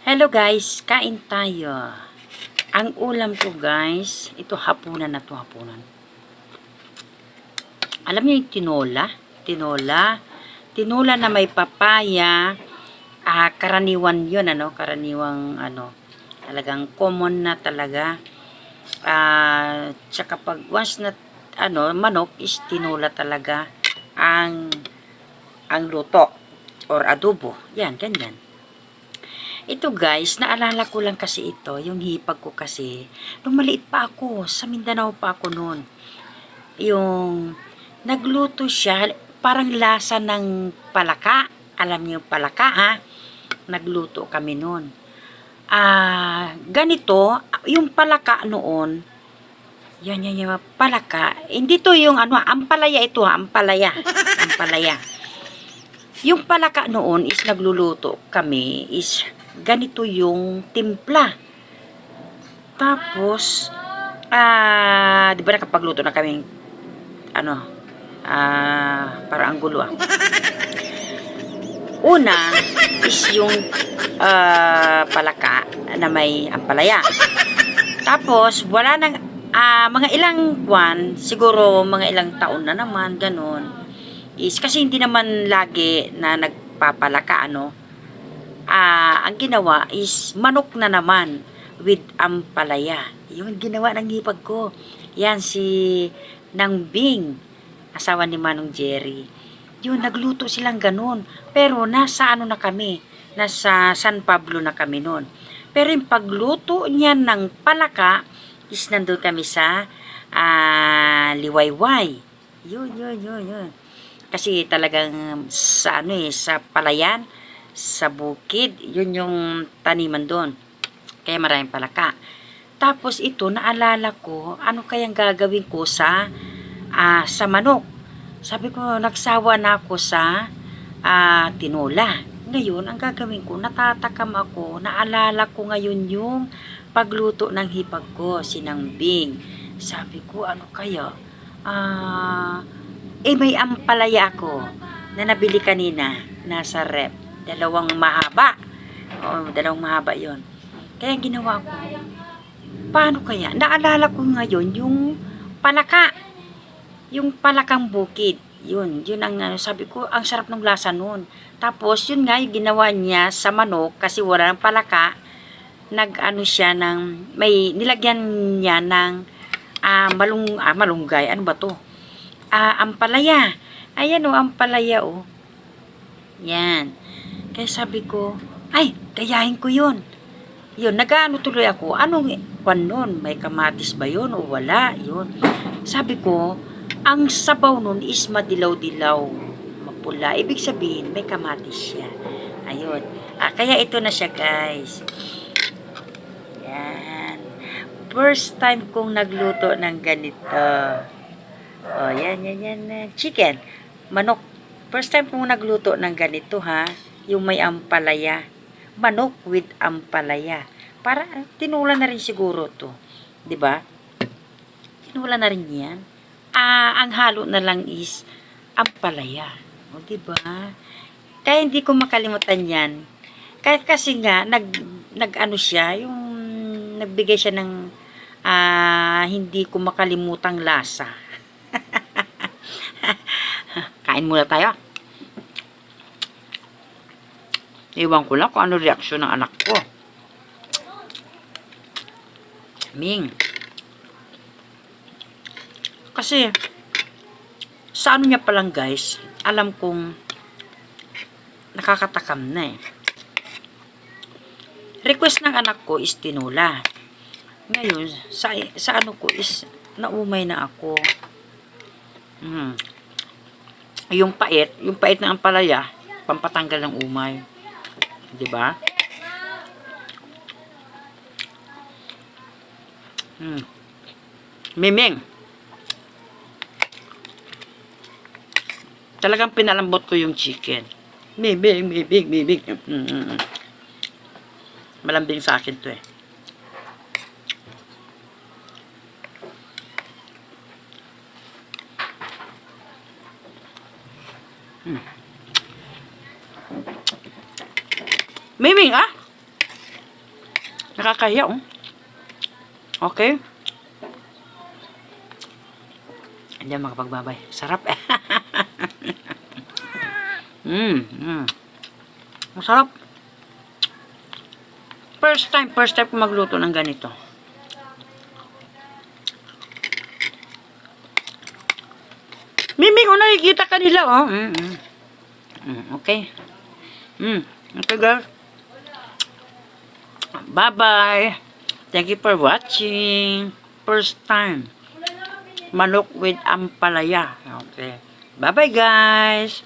Hello guys, kain tayo. Ang ulam ko guys, ito hapunan na to hapunan. Alam niyo yung tinola? Tinola. Tinola na may papaya. Ah, karaniwan yun, ano? Karaniwang, ano, talagang common na talaga. Ah, tsaka pag once na, ano, manok is tinola talaga ang, ang luto or adobo. Yan, ganyan. Ito guys, naalala ko lang kasi ito, yung hipag ko kasi, nung maliit pa ako, sa Mindanao pa ako noon. Yung nagluto siya, parang lasa ng palaka. Alam niyo palaka ha? Nagluto kami noon. Ah, ganito, yung palaka noon, yan, yan, yan, palaka. Hindi to yung ano, ampalaya ito ha, ampalaya. Ampalaya. Yung palaka noon is nagluluto kami is ganito yung timpla. Tapos, ah, di ba nakapagluto na kami ano, ah, para ang gulo ah. Una is yung ah, palaka na may ampalaya. Tapos, wala nang, ah, mga ilang buwan, siguro mga ilang taon na naman, ganun, is kasi hindi naman lagi na nagpapalaka, ano, ah, ang ginawa is manok na naman with ampalaya. Yung ginawa ng hipag ko. Yan, si Nang Bing, asawa ni Manong Jerry. Yun, nagluto silang ganun. Pero nasa ano na kami, nasa San Pablo na kami noon. Pero yung pagluto niya ng palaka, is nandun kami sa ah, Liwayway. Yun, yun, yun, yun. Kasi talagang sa ano eh, sa palayan, sa bukid, yun yung taniman doon. Kaya maraming palaka. Tapos ito, naalala ko, ano kayang gagawin ko sa, ah, sa manok. Sabi ko, nagsawa na ako sa ah, tinola. Ngayon, ang gagawin ko, natatakam ako, naalala ko ngayon yung pagluto ng hipag ko, sinambing. Sabi ko, ano kaya? Ah, eh, may ampalaya ako na nabili kanina, nasa rep. Dalawang mahaba. O, dalawang mahaba yon Kaya ginawa ko, paano kaya? Naalala ko ngayon yung palaka. Yung palakang bukid. Yun, yun ang ano, sabi ko, ang sarap ng lasa nun. Tapos, yun nga, yung ginawa niya sa manok, kasi wala ng palaka, nag-ano siya ng, may nilagyan niya ng ah, malung, ah, malunggay. Ano ba to? Ah, ampalaya. Ayan o, ampalaya o. Yan. Kaya sabi ko, ay, gayahin ko yun. Yun, nag-ano tuloy ako, anong kwan nun? May kamatis ba yun o wala? Yun. Sabi ko, ang sabaw nun is madilaw-dilaw. Mapula. Ibig sabihin, may kamatis siya. Ayun. Ah, kaya ito na siya, guys. Yan. First time kong nagluto ng ganito. Oh, yan, yan, yan. Chicken. Manok. First time kong nagluto ng ganito, ha? Yung may ampalaya. Manok with ampalaya. Para, tinula na rin siguro to. 'Di ba? Tinula na rin yan. Ah, ang halo na lang is ampalaya. 'di ba? Kaya hindi ko makalimutan yan. Kaya kasi nga, nag, nag-ano siya, yung nagbigay siya ng ah, hindi ko makalimutang lasa. Kain muna tayo. Iwan ko lang kung ano reaksyon ng anak ko. Ming. Kasi, sa ano niya palang guys, alam kong nakakatakam na eh. Request ng anak ko is tinula. Ngayon, sa, sa ano ko is naumay na ako. Hmm. Yung pait, yung pait ng ampalaya, pampatanggal ng umay. 'Di ba? Hmm. Miming. Talagang pinalambot ko yung chicken. Miming, miming, miming. Mm, mm, mm. Malambing sa akin to eh. Hmm. Miming ah! Nakakahiya, oh. Okay. Hindi makapagbabay. Sarap eh. mm. Masarap. First time, first time ko magluto ng ganito. Mimi, ko nakikita ka nila, oh. Mm, mm. Mm, okay. Mm, okay, guys. Bye-bye. Thank you for watching. First time. Manok with ampalaya. Okay. Bye-bye, guys.